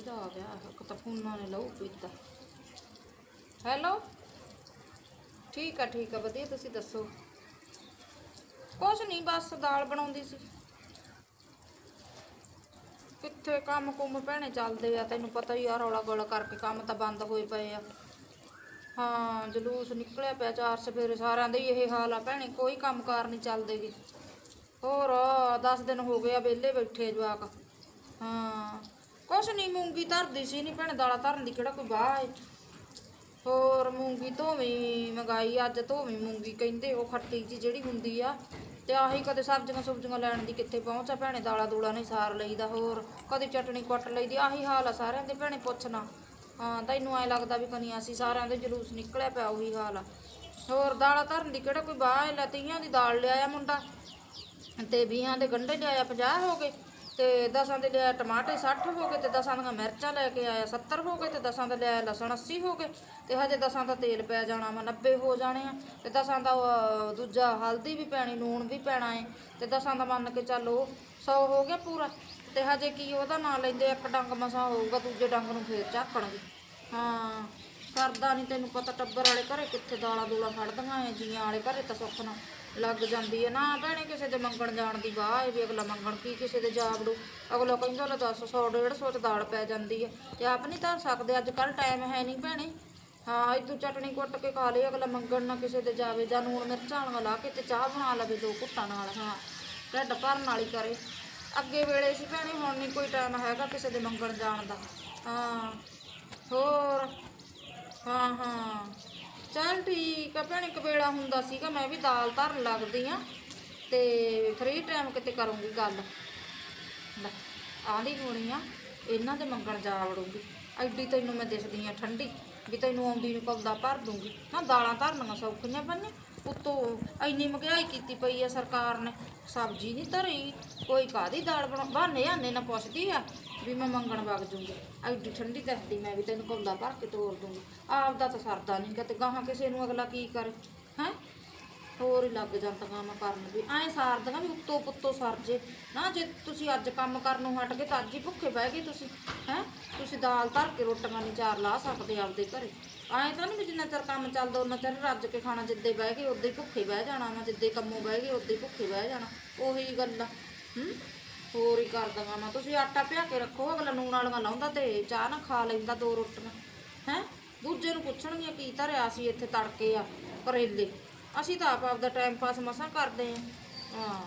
ਕਿਹਦਾ ਆ ਗਿਆ ਇੱਕ ਤਾਂ ਫੋਨਾਂ ਨੇ ਹੈਲੋ ਠੀਕ ਆ ਠੀਕ ਆ, ਵਧੀਆ, ਤੁਸੀਂ ਦੱਸੋ? ਕੁਛ ਨਹੀਂ, ਬਸ ਦਾਲ ਬਣਾਉਂਦੀ ਸੀ। ਕਿੱਥੇ ਕੰਮ ਕੁੰਮ ਭੈਣੇ ਚੱਲਦੇ ਆ, ਤੈਨੂੰ ਪਤਾ ਹੀ ਆ, ਰੌਲਾ ਗੋਲਾ ਕਰਕੇ ਕੰਮ ਤਾਂ ਬੰਦ ਹੋਏ ਪਏ ਆ। ਹਾਂ, ਜਲੂਸ ਨਿਕਲਿਆ ਪਿਆ, ਚਾਰ ਸਵੇਰੇ ਸਾਰਿਆਂ ਦੇ ਹੀ ਇਹ ਹਾਲ ਆ ਭੈਣੇ, ਕੋਈ ਕੰਮਕਾਰ ਨਹੀਂ ਚੱਲਦੇਗੇ ਹੋਰ 10 ਦਿਨ ਹੋ ਗਏ ਆ, ਵਿਹਲੇ ਬੈਠੇ ਆ ਜਵਾਕ। ਹਾਂ। ਕੁਛ ਨਹੀਂ ਮੂੰਗੀ ਧਰਦੀ ਸੀ ਨਹੀਂ ਭੈਣੇ, ਦਾਲਾਂ ਧਰਨ ਦੀ ਕਿਹੜਾ ਕੋਈ ਬਾਹ ਏ ਹੋਰ ਮੂੰਗੀ ਧੋਵੀਂ, ਮੰਗਾਈ ਅੱਜ ਧੋਵੀਂ ਮੂੰਗੀ, ਕਹਿੰਦੇ ਉਹ ਖੱਟੀ ਜੀ ਜਿਹੜੀ ਹੁੰਦੀ ਆ, ਤੇ ਆਹੀ ਕਦੇ ਸਬਜ਼ੀਆਂ ਸੁਬਜ਼ੀਆਂ ਲੈਣ ਦੀ ਕਿੱਥੇ ਪਹੁੰਚਾ ਭੈਣੇ, ਦਾਲਾਂ ਦੂਲਾਂ ਨਹੀਂ ਸਾਰ ਲਈਦਾ, ਹੋਰ ਕਦੇ ਚਟਣੀ ਕੁੱਟ ਲਈਦੀ, ਆਹੀ ਹਾਲ ਆ ਸਾਰਿਆਂ ਦੇ ਭੈਣੇ, ਪੁੱਛਣਾ। ਹਾਂ ਤੈਨੂੰ ਐ ਲੱਗਦਾ ਵੀ ਕਨੀ ਅਸੀਂ ਸਾਰਿਆਂ ਦੇ ਜਲੂਸ ਨਿਕਲਿਆ ਪਿਆ, ਉਹੀ ਹਾਲ ਆ। ਹੋਰ ਦਾਲਾਂ ਧਰਨ ਦੀ ਕਿਹੜਾ ਕੋਈ ਬਾਹ ਏ ਲੈ ਦੀ ਦਾਲ ਲਿਆਇਆ ਮੁੰਡਾ, ਤੇ 20 ਦੇ ਗੰਢੇ ਲਿਆਇਆ 50 ਹੋ ਗਏ। ਤੇ 10 ਦੇ ਲਿਆ ਟਮਾਟਰ 60 ਹੋ ਗਏ ਤੇ 10 ਦੀਆਂ ਮਿਰਚਾਂ ਲੈ ਕੇ ਆਇਆ 70 ਹੋ ਗਏ ਤੇ 10 ਦਾ ਲਿਆ ਲਸਣ 80 ਹੋ ਗਏ ਤੇ ਹਜੇ 10 ਦਾ ਤੇਲ ਪੈ ਜਾਣਾ ਵਾ 90 ਹੋ ਜਾਣੇ ਆ। ਤੇ 10 ਦਾ ਉਹ ਦੂਜਾ ਹਲਦੀ ਵੀ ਪੈਣੀ, ਲੂਣ ਵੀ ਪੈਣਾ ਏ। ਤੇ 10 ਦਾ ਮੰਨ ਕੇ ਚੱਲ ਉਹ 100 ਹੋ ਗਿਆ ਪੂਰਾ। ਤੇ ਹਜੇ ਕੀ ਉਹਦਾ ਨਾਂ ਲੈਂਦੇ ਇੱਕ ਡੰਗ ਮਸਾ ਹੋਊਗਾ, ਦੂਜੇ ਡੰਗ ਨੂੰ ਫੇਰ ਝਾਕਣਗੇ ਹਾਂ, ਕਰਦਾ ਨਹੀਂ ਤੈਨੂੰ ਪਤਾ ਟੱਬਰ ਵਾਲੇ ਘਰੇ ਕਿੱਥੇ ਦਾਲਾਂ ਦੂਲਾਂ ਫੜਦੀਆਂ ਐ ਜੀਆਂ ਵਾਲੇ ਘਰੇ ਤਾਂ ਸੁੱਖ ਨਾਲ। ਲੱਗ ਜਾਂਦੀ ਹੈ। ਨਾ ਭੈਣੇ, ਕਿਸੇ ਦੇ ਮੰਗਣ ਜਾਣ ਦੀ ਵਾਹ ਹੈ ਵੀ ਅਗਲਾ ਮੰਗਣ ਕੀ ਕਿਸੇ ਦੇ ਜਾਵੜੂ ਅਗਲਾ ਕਹਿੰਦਾ, ਲੈ ਦੱਸ 100 150 ਚ ਦਾਲ ਪੈ ਜਾਂਦੀ ਹੈ। ਤੇ ਆਪ ਨਹੀਂ ਧਰ ਸਕਦੇ, ਅੱਜ ਕੱਲ ਟਾਈਮ ਹੈ ਨਹੀਂ ਭੈਣੇ। ਹਾਂ ਇਦੋਂ ਚਟਣੀ ਕੁੱਟ ਕੇ ਖਾ ਲਈ, ਅਗਲਾ ਮੰਗਣ ਨਾ ਕਿਸੇ ਦੇ ਜਾਵੇ। ਜਾਂ ਨੂਣ ਮਿਰਚਾਂ ਨਾਲ ਲਾ ਕੇ ਤੇ ਚਾਹ ਬਣਾ ਲਵੇ ਦੋ ਘੁੱਟਾਂ ਨਾਲ। ਹਾਂ, ਢਿੱਡ ਭਰਨ ਵਾਲੀ ਕਰੇ। ਅੱਗੇ ਵੇਲੇ ਸੀ ਭੈਣੇ, ਹੁਣ ਨਹੀਂ ਕੋਈ ਟਾਈਮ ਹੈਗਾ ਕਿਸੇ ਦੇ ਮੰਗਣ ਜਾਣ ਦਾ। ਹਾਂ, ਹੋਰ? ਹਾਂ ਹਾਂ। ਚੱਲ ਠੀਕ ਆ ਭੈਣੇ, ਕਵੇਲਾ ਹੁੰਦਾ ਸੀਗਾ, ਮੈਂ ਵੀ ਦਾਲ ਧਰਨ ਲੱਗਦੀ ਆ ਤੇ ਫ੍ਰੀ ਟਾਈਮ ਕਿਤੇ ਕਰੂੰਗੀ ਗੱਲ। ਲੈ ਆਂਦੀ ਹੋਣੀ ਆ, ਇਹਨਾਂ ਦੇ ਮੰਗਣ ਜਾ ਵੜੂੰਗੀ। ਐਡੀ ਤੈਨੂੰ ਮੈਂ ਦਿਸਦੀ ਆ ਠੰਡੀ, ਵੀ ਤੈਨੂੰ ਆਉਂਦੀ ਨੂੰ ਕੌਦਾ ਭਰ ਦੂੰਗੀ। ਨਾ ਦਾਲਾਂ ਧਰਨੀਆਂ ਸੌਖੀਆਂ ਬੰਨੇ ਉਤੋਂ ਇੰਨੀ ਮਹਿੰਗਾਈ ਕੀਤੀ ਪਈ ਆ ਸਰਕਾਰ ਨੇ। ਸਬਜ਼ੀ ਨਹੀਂ ਧਰੀ, ਕੋਈ ਕਾਦੀ ਦਾਲ ਬਣਾ, ਬਹਾਨੇ ਆਨੇ ਨਾ ਪੁੱਛਦੀ ਆ ਵੀ ਮੈਂ ਮੰਗਣ ਵਗ ਜੂੰਗੀ। ਐਡੀ ਠੰਡੀ ਦੱਸਦੀ ਮੈਂ ਵੀ ਤੈਨੂੰ ਕੌਦਾ ਭਰ ਕੇ ਤੋਰ ਦੂੰਗੀ। ਆਪਦਾ ਤਾਂ ਸਰਦਾ ਨਹੀਂ ਗਾ ਤੇ ਗਾਹਾਂ ਕਿਸੇ ਨੂੰ ਅਗਲਾ ਕੀ ਕਰੇ, ਹੈ? ਹੋਰ ਹੀ ਲੱਗ ਜਾਂਦੀਆਂ ਮੈਂ ਕਰਨ ਵੀ। ਐਂ ਸਾਰਦੀਆਂ ਵੀ ਉੱਤੋਂ ਪੁੱਤੋਂ ਸਰ ਜੇ। ਨਾ ਜੇ ਤੁਸੀਂ ਅੱਜ ਕੰਮ ਕਰਨ ਹਟ ਗਏ ਤਾਂ ਅੱਜ ਹੀ ਭੁੱਖੇ ਬਹਿ ਗਏ ਤੁਸੀਂ, ਹੈ? ਤੁਸੀਂ ਦਾਲ ਧਰ ਕੇ ਰੋਟੀਆਂ ਨਹੀਂ ਚਾਰ ਲਾ ਸਕਦੇ ਆਪਦੇ ਘਰੇ। ਐਂ ਤਾਂ ਨਹੀਂ ਵੀ ਜਿੰਨਾ ਚਿਰ ਕੰਮ ਚੱਲਦਾ ਉਹਨਾਂ ਚਿਰ ਰੱਜ ਕੇ ਖਾਣਾ ਜਿੱਦੇ ਬਹਿ ਗਏ, ਉਦੋਂ ਹੀ ਭੁੱਖੇ ਬਹਿ ਜਾਣਾ ਵਾ। ਜਿੱਦੇ ਕੰਮੋਂ ਬਹਿ ਗਏ, ਉਦੋਂ ਹੀ ਭੁੱਖੇ ਬਹਿ ਜਾਣਾ। ਉਹੀ ਗੱਲ ਆ। ਹੂੰ? ਹੋਰ ਹੀ ਕਰ ਦਵਾਂ ਮੈਂ ਤੁਸੀਂ ਆਟਾ ਭਿਆ ਕੇ ਰੱਖੋ, ਅਗਲਾ ਨੂਣ ਵਾਲੀਆਂ ਲਾਉਂਦਾ ਤੇ ਚਾਹ ਨਾ ਖਾ ਲੈਂਦਾ ਦੋ ਰੋਟੀਆਂ। ਹੈ? ਦੂਜੇ ਨੂੰ ਪੁੱਛਣਗੀਆਂ ਕੀ ਧਰਿਆ ਸੀ ਇੱਥੇ ਤੜਕੇ ਆ, ਕਰੇਲੇ। ਅਸੀਂ ਤਾਂ ਆਪ ਆਪਦਾ ਟਾਈਮ ਪਾਸ ਮਸਾਂ ਕਰਦੇ ਆ ਹਾਂ।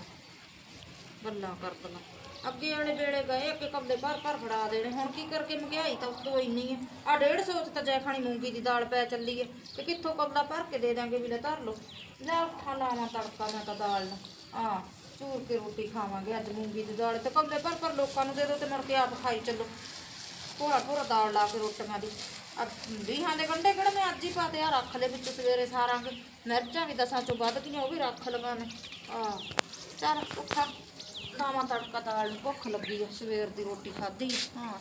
ਗੱਲਾਂ ਕਰਦੀਆਂ ਅੱਗੇ ਵਾਲੇ ਵੇਲੇ ਗਏ, ਅੱਗੇ ਕਮਲੇ ਭਰ ਭਰ ਫੜਾ ਦੇਣੇ। ਹੁਣ ਕੀ ਕਰਕੇ ਮਹਿੰਗਾਈ ਤਾਂ ਉਤੋਂ ਇੰਨੀ ਆ। ਆ 150 ਚ ਤਾਂ ਜੈ ਖਾਣੀ ਮੂੰਗੀ ਦੀ ਦਾਲ ਪੈ ਚੱਲੀ ਹੈ ਤੇ ਕਿੱਥੋਂ ਕਮਲਾ ਭਰ ਕੇ ਦੇ ਦਾਂਗੇ ਵੀ ਲੈ ਧਰ ਲਓ। ਲੈ ਉੱਠਾ ਲਾਵਾਂ ਤੜਕਾ, ਮੈਂ ਤਾਂ ਦਾਲ ਨੂੰ ਆ ਚੂਰ ਕੇ ਰੋਟੀ ਖਾਵਾਂਗੇ ਅੱਜ ਮੂੰਗੀ ਦੀ ਦਾਲ। ਤੇ ਕਮਲੇ ਭਰ ਭਰ ਲੋਕਾਂ ਨੂੰ ਦੇ ਦਿਓ ਤੇ ਮੁੜ ਕੇ ਆਪ ਖਾਈ ਚੱਲੋ। ਭੋਰਾ ਭੋਰਾ ਦਾਲ ਲਾ ਕੇ ਰੋਟੀਆਂ ਦੀ। ਆ ਵੀਹਾਂ ਦੇ ਗੰਢੇ ਕਿਹੜਾ ਮੈਂ ਅੱਜ ਹੀ ਪਾਤੇ ਆ ਰੱਖ ਦੇ ਵਿੱਚ ਸਵੇਰੇ ਸਾਰਾਂਗੇ ਮਿਰਚਾਂ ਵੀ ਦਸਾਂ ਚੋਂ ਵੱਧ ਗਈਆਂ ਉਹ ਵੀ ਰੱਖ ਲਵਾਂ ਮੈਂ। ਆ ਚੱਲ ਉੱਠਾ। ਖਾਵਾਂ ਤੜਕਾ ਦਾਲ ਭੁੱਖ ਲੱਗੀ ਆ, ਸਵੇਰ ਦੀ ਰੋਟੀ ਖਾਧੀ। ਹਾਂ।